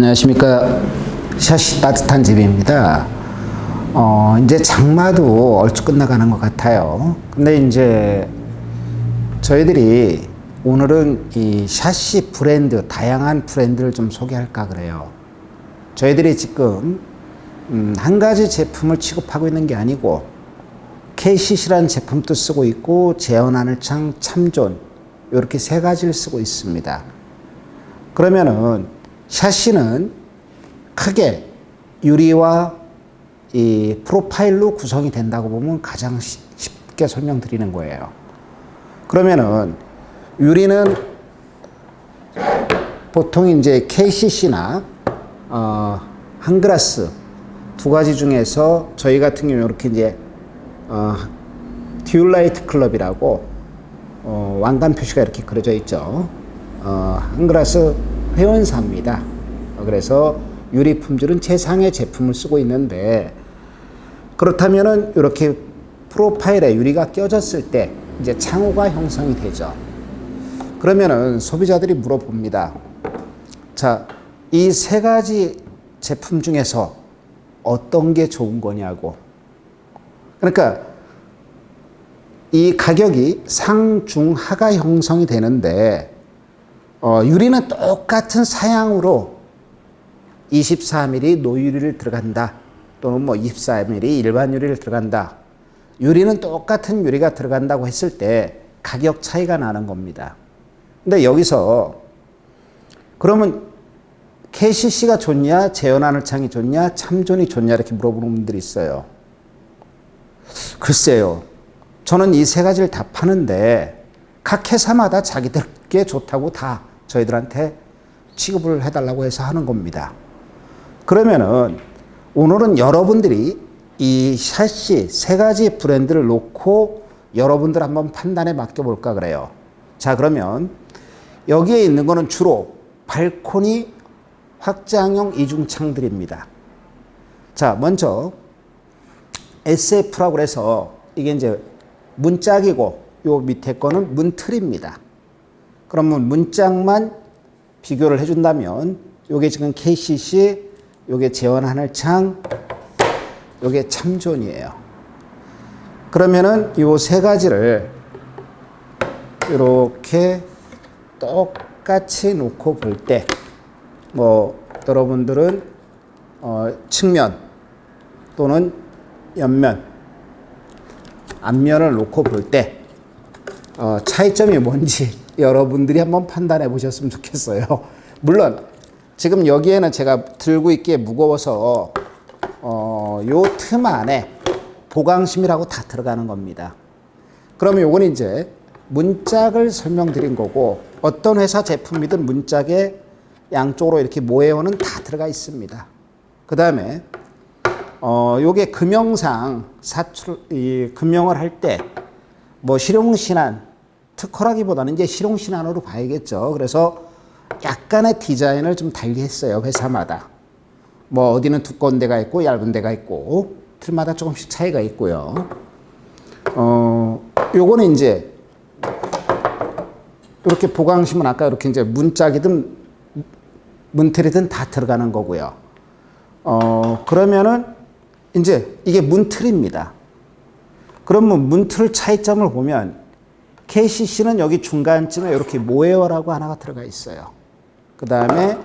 안녕하십니까. 샷이 따뜻한 집입니다. 어, 이제 장마도 얼추 끝나가는 것 같아요. 근데 이제 저희들이 오늘은 이 샷시 브랜드, 다양한 브랜드를 좀 소개할까 그래요. 저희들이 지금 음, 한 가지 제품을 취급하고 있는 게 아니고 KCC라는 제품도 쓰고 있고 제어하늘창 참존 이렇게 세 가지를 쓰고 있습니다. 그러면은 샤시는 크게 유리와 이 프로파일로 구성이 된다고 보면 가장 쉬- 쉽게 설명드리는 거예요. 그러면은 유리는 보통 이제 KCC나 어, 한그라스 두 가지 중에서 저희 같은 경우 이렇게 이제 어, 듀라이트 클럽이라고 어, 왕관 표시가 이렇게 그려져 있죠. 어, 한그라스 회원사입니다. 어, 그래서 유리 품질은 최상의 제품을 쓰고 있는데 그렇다면은 이렇게 프로파일에 유리가 껴졌을 때 이제 창호가 형성이 되죠. 그러면은 소비자들이 물어봅니다. 자, 이 세 가지 제품 중에서 어떤 게 좋은 거냐고. 그러니까 이 가격이 상중하가 형성이 되는데 어, 유리는 똑같은 사양으로 24mm 노유리를 들어간다 또는 뭐 24mm 일반 유리를 들어간다 유리는 똑같은 유리가 들어간다고 했을 때 가격 차이가 나는 겁니다. 근데 여기서 그러면 KCC가 좋냐 재현하늘창이 좋냐 참존이 좋냐 이렇게 물어보는 분들이 있어요. 글쎄요. 저는 이 세 가지를 다 파는데 각 회사마다 자기들께 좋다고 다 저희들한테 취급을 해달라고 해서 하는 겁니다. 그러면은 오늘은 여러분들이 이 샷시 세 가지 브랜드를 놓고 여러분들 한번 판단에 맡겨볼까 그래요. 자, 그러면 여기에 있는 거는 주로 발코니 확장형 이중창들입니다. 자, 먼저 SF라고 그래서 이게 이제 문짝이고 요 밑에 거는 문틀입니다. 그러면 문짝만 비교를 해준다면 요게 지금 KCC, 요게 재원하늘창, 요게 참존이에요. 그러면은 요 세 가지를 이렇게 똑같이 놓고 볼 때, 뭐 여러분들은 어, 측면 또는 옆면, 앞면을 놓고 볼 때 어, 차이점이 뭔지 여러분들이 한번 판단해 보셨으면 좋겠어요. 물론 지금 여기에는 제가 들고 있기에 무거워서 어, 요 틈 안에 보강심이라고 다 들어가는 겁니다. 그러면 요건 이제 문짝을 설명드린 거고 어떤 회사 제품이든 문짝에 양쪽으로 이렇게 모해원은 다 들어가 있습니다. 그 다음에 어, 요게 금형상 사출, 이 금형을 할 때 뭐 실용신안 특허라기보다는 이제 실용신안으로 봐야겠죠. 그래서 약간의 디자인을 좀 달리했어요. 회사마다. 뭐 어디는 두꺼운 데가 있고 얇은 데가 있고 틀마다 조금씩 차이가 있고요. 어, 요거는 이제 이렇게 보강심은 아까 이렇게 이제 문짝이든 문틀이든 다 들어가는 거고요. 어, 그러면은 이제 이게 문틀입니다. 그러면 문틀 차이점을 보면 KCC는 여기 중간쯤에 이렇게 모에어라고 하나가 들어가 있어요. 그 다음에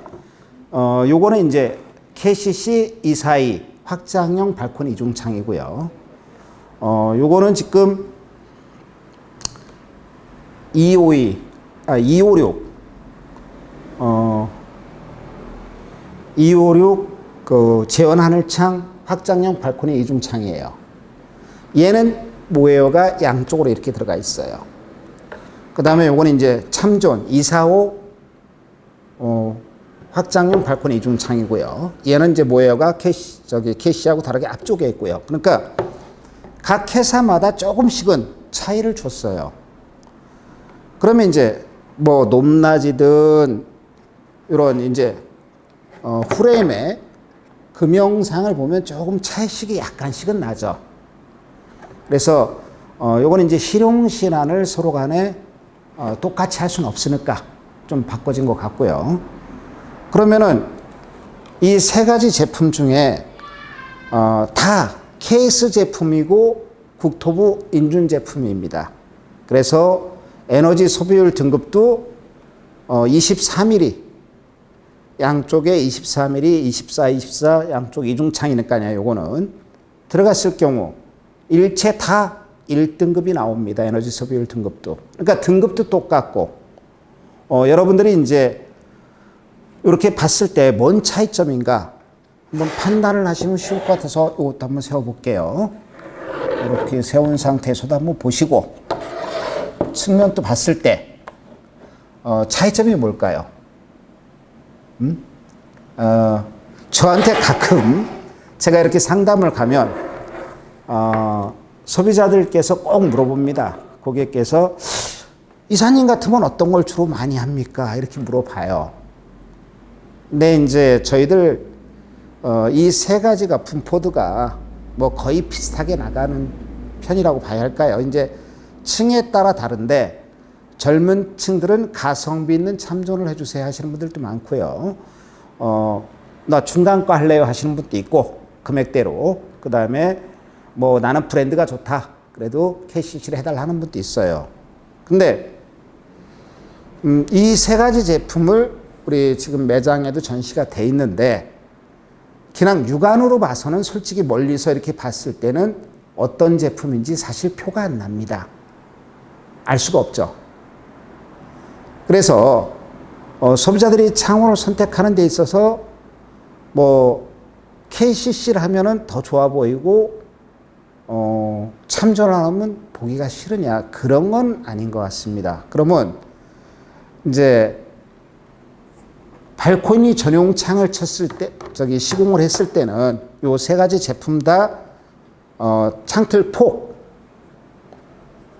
어, 요거는 이제 KCC 242 확장형 발코니 이중창이고요. 어, 요거는 지금 252, 아, 256, 어, 256, 그, 재원 하늘창 확장형 발코니 이중창이에요. 얘는 모에어가 양쪽으로 이렇게 들어가 있어요. 그 다음에 요거는 이제 참존 245, 어, 확장형 발코니 이중창이고요. 얘는 이제 모에어가 캐시, 저기 캐시하고 다르게 앞쪽에 있고요. 그러니까 각 회사마다 조금씩은 차이를 줬어요. 그러면 이제 뭐 높낮이든 이런 이제 어, 프레임의 금형상을 보면 조금 차이식이 약간씩은 나죠. 그래서 어, 요거는 이제 실용 신안을 서로 간에 어, 똑같이 할 수는 없으니까 좀 바꿔진 것 같고요. 그러면은 이 세 가지 제품 중에 어, 다 케이스 제품이고 국토부 인준 제품입니다. 그래서 에너지 소비율 등급도 어, 23mm 양쪽에 23mm, 24, 24 양쪽 이중창이니까요. 요거는 들어갔을 경우 일체 다 1등급이 나옵니다. 에너지 소비율 등급도. 그러니까 등급도 똑같고 어, 여러분들이 이제 이렇게 봤을 때 뭔 차이점인가 한번 판단을 하시면 쉬울 것 같아서 이것도 한번 세워볼게요. 이렇게 세운 상태에서도 한번 보시고 측면도 봤을 때 어, 차이점이 뭘까요? 음? 어, 저한테 가끔 제가 이렇게 상담을 가면 어, 소비자들께서 꼭 물어봅니다. 고객께서 이사님 같으면 어떤 걸 주로 많이 합니까? 이렇게 물어봐요. 근데 이제 저희들 어, 이 세 가지가 분포드가 뭐 거의 비슷하게 나가는 편이라고 봐야 할까요? 이제 층에 따라 다른데 젊은 층들은 가성비 있는 참전을 해주세요 하시는 분들도 많고요. 어, 나 중간가 할래요 하시는 분도 있고 금액대로 그 다음에 뭐 나는 브랜드가 좋다 그래도 KCC를 해달라 하는 분도 있어요. 근데 음, 이 세 가지 제품을 우리 지금 매장에도 전시가 돼 있는데 그냥 육안으로 봐서는 솔직히 멀리서 이렇게 봤을 때는 어떤 제품인지 사실 표가 안 납니다. 알 수가 없죠. 그래서 어, 소비자들이 창호를 선택하는 데 있어서 뭐 KCC를 하면은 더 좋아 보이고 어, 참전을 하면 보기가 싫으냐? 그런 건 아닌 것 같습니다. 그러면 이제 발코니 전용 창을 쳤을 때 저기 시공을 했을 때는 요 세 가지 제품 다 어, 창틀 폭.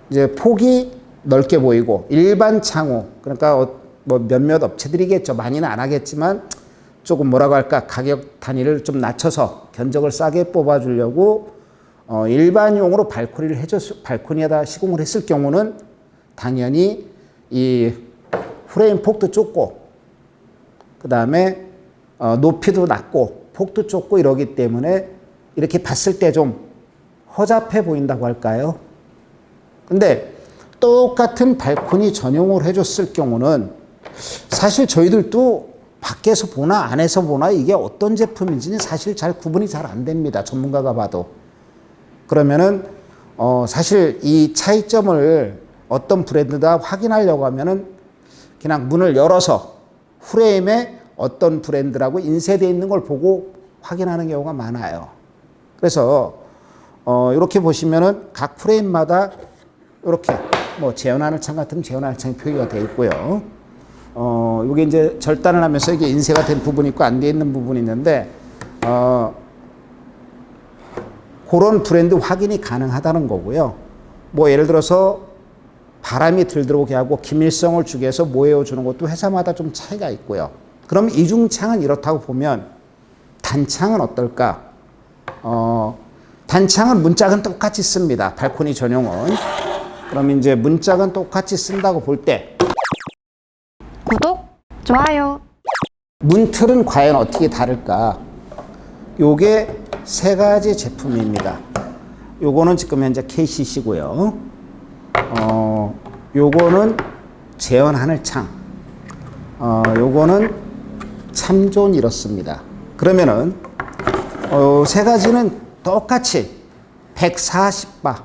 이제 폭이 넓게 보이고 일반 창호. 그러니까 어, 뭐 몇몇 업체들이겠죠. 많이는 안 하겠지만 조금 뭐라고 할까? 가격 단위를 좀 낮춰서 견적을 싸게 뽑아주려고 어, 일반용으로 발코니를 해줬 발코니에다 시공을 했을 경우는 당연히 이 프레임 폭도 좁고 그 다음에 어, 높이도 낮고 폭도 좁고 이러기 때문에 이렇게 봤을 때 좀 허잡해 보인다고 할까요? 근데 똑같은 발코니 전용을 해줬을 경우는 사실 저희들도 밖에서 보나 안에서 보나 이게 어떤 제품인지는 사실 잘 구분이 잘 안 됩니다. 전문가가 봐도. 그러면은 어 사실 이 차이점을 어떤 브랜드다 확인하려고 하면은 그냥 문을 열어서 프레임에 어떤 브랜드라고 인쇄되어 있는 걸 보고 확인하는 경우가 많아요. 그래서 어 이렇게 보시면은 각 프레임마다 이렇게 뭐 재현하는 창 같으면 재현하는 창이 표기가 되어 있고요. 어, 이게 이제 절단을 하면서 이게 인쇄가 된 부분이 있고 안 돼 있는 부분이 있는데, 어, 그런 브랜드 확인이 가능하다는 거고요. 뭐 예를 들어서 바람이 들 들어오게 하고 기밀성을 주기 위해서 모여 주는 것도 회사마다 좀 차이가 있고요. 그럼 이중창은 이렇다고 보면 단창은 어떨까? 어, 단창은 문짝은 똑같이 씁니다. 발코니 전용은. 그럼 이제 문짝은 똑같이 쓴다고 볼 때 구독, 좋아요. 문틀은 과연 어떻게 다를까? 요게 세 가지 제품입니다. 요거는 지금 현재 KCC고요. 어, 요거는 재현 하늘창. 어, 요거는 참존 이렇습니다. 그러면은 어, 세 가지는 똑같이 140바.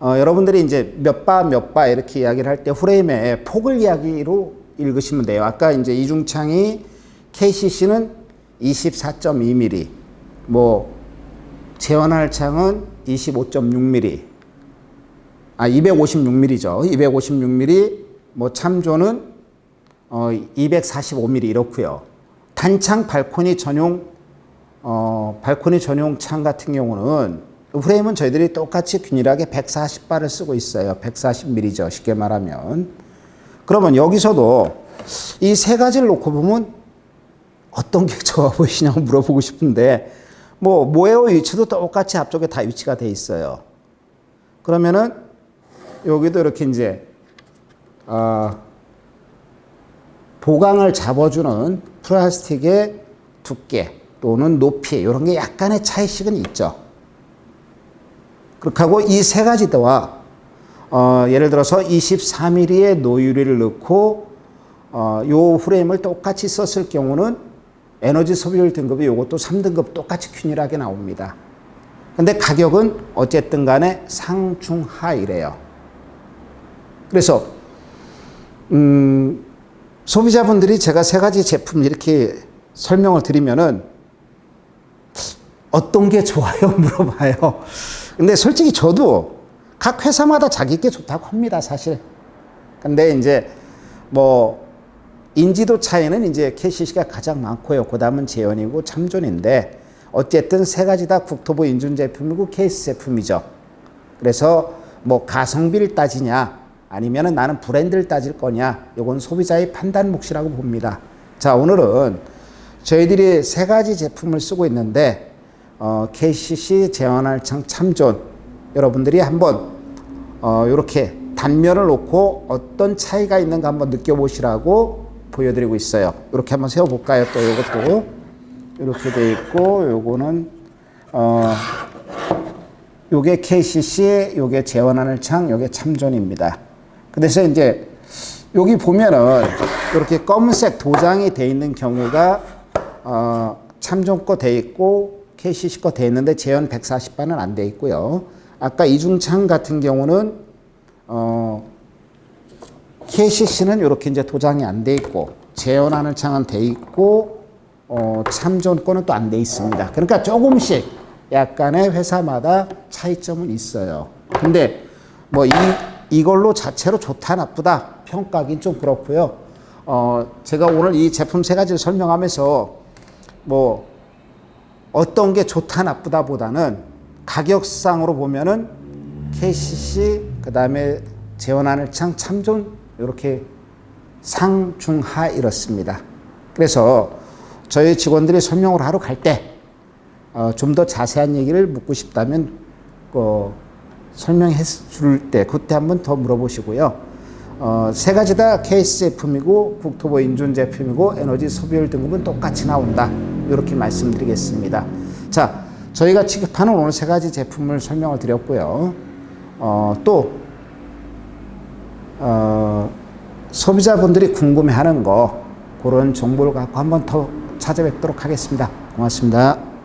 어, 여러분들이 이제 몇 바 몇 바 이렇게 이야기를 할 때 프레임의 폭을 이야기로 읽으시면 돼요. 아까 이제 이중창이 KCC는 24.2mm, 뭐 재현할 창은 25.6mm, 아 256mm죠. 256mm, 뭐 참조는 어 245mm 이렇고요. 단창 발코니 전용 어 발코니 전용 창 같은 경우는 프레임은 저희들이 똑같이 균일하게 140바를 쓰고 있어요. 140mm죠. 쉽게 말하면. 그러면 여기서도 이 세 가지를 놓고 보면 어떤 게 좋아 보이시냐고 물어보고 싶은데 뭐 모에오 위치도 똑같이 앞쪽에 다 위치가 돼 있어요. 그러면은 여기도 이렇게 이제 어, 보강을 잡아주는 플라스틱의 두께 또는 높이 이런 게 약간의 차이씩은 있죠. 그렇게 하고 이 세 가지 도와 어, 예를 들어서 23mm의 노유리를 넣고 어, 요 프레임을 똑같이 썼을 경우는 에너지 소비율 등급이 요것도 3등급 똑같이 균일하게 나옵니다. 근데 가격은 어쨌든 간에 상중하이래요. 그래서 음, 소비자분들이 제가 세 가지 제품 이렇게 설명을 드리면은 어떤 게 좋아요? 물어봐요. 근데 솔직히 저도 각 회사마다 자기 게 좋다고 합니다, 사실. 근데 이제 뭐 인지도 차이는 이제 KCC가 가장 많고요. 그 다음은 재현이고 참존인데 어쨌든 세 가지 다 국토부 인준 제품이고 케이스 제품이죠. 그래서 뭐 가성비를 따지냐 아니면은 나는 브랜드를 따질 거냐 이건 소비자의 판단 몫이라고 봅니다. 자 오늘은 저희들이 세 가지 제품을 쓰고 있는데 어, KCC 재환할창 참존 여러분들이 한번 어, 이렇게 단면을 놓고 어떤 차이가 있는가 한번 느껴보시라고 보여드리고 있어요. 이렇게 한번 세워볼까요? 또 이것도 이렇게 돼 있고 요거는 어 요게 KCC, 요게 재원하늘 창, 요게 참존입니다. 그래서 이제 여기 보면은 이렇게 검은색 도장이 돼 있는 경우가 어 참존 거돼 있고 KCC 거 돼 있는데 재현 140반은 안 돼 있고요. 아까 이중창 같은 경우는 어 KCC는 이렇게 이제 도장이 안 돼 있고 재현하는 창은 돼 있고 어, 참존권은 또 안 돼 있습니다. 그러니까 조금씩 약간의 회사마다 차이점은 있어요. 근데 뭐 이 이걸로 자체로 좋다 나쁘다 평가하긴 좀 그렇고요. 어, 제가 오늘 이 제품 세 가지를 설명하면서 뭐 어떤 게 좋다 나쁘다 보다는 가격상으로 보면은 KCC 그다음에 재원하늘창 참존 이렇게 상중하 이렇습니다. 그래서 저희 직원들이 설명을 하러 갈 때 좀더 자세한 얘기를 묻고 싶다면 어, 설명해 줄 때 그때 한번 더 물어보시고요. 어, 세 가지 다 케이스 제품이고 국토부 인준 제품이고 에너지 소비율 등급은 똑같이 나온다. 이렇게 말씀드리겠습니다. 자, 저희가 취급하는 오늘 세 가지 제품을 설명을 드렸고요. 어, 또 어, 소비자분들이 궁금해하는 거 그런 정보를 갖고 한번 더 찾아뵙도록 하겠습니다. 고맙습니다.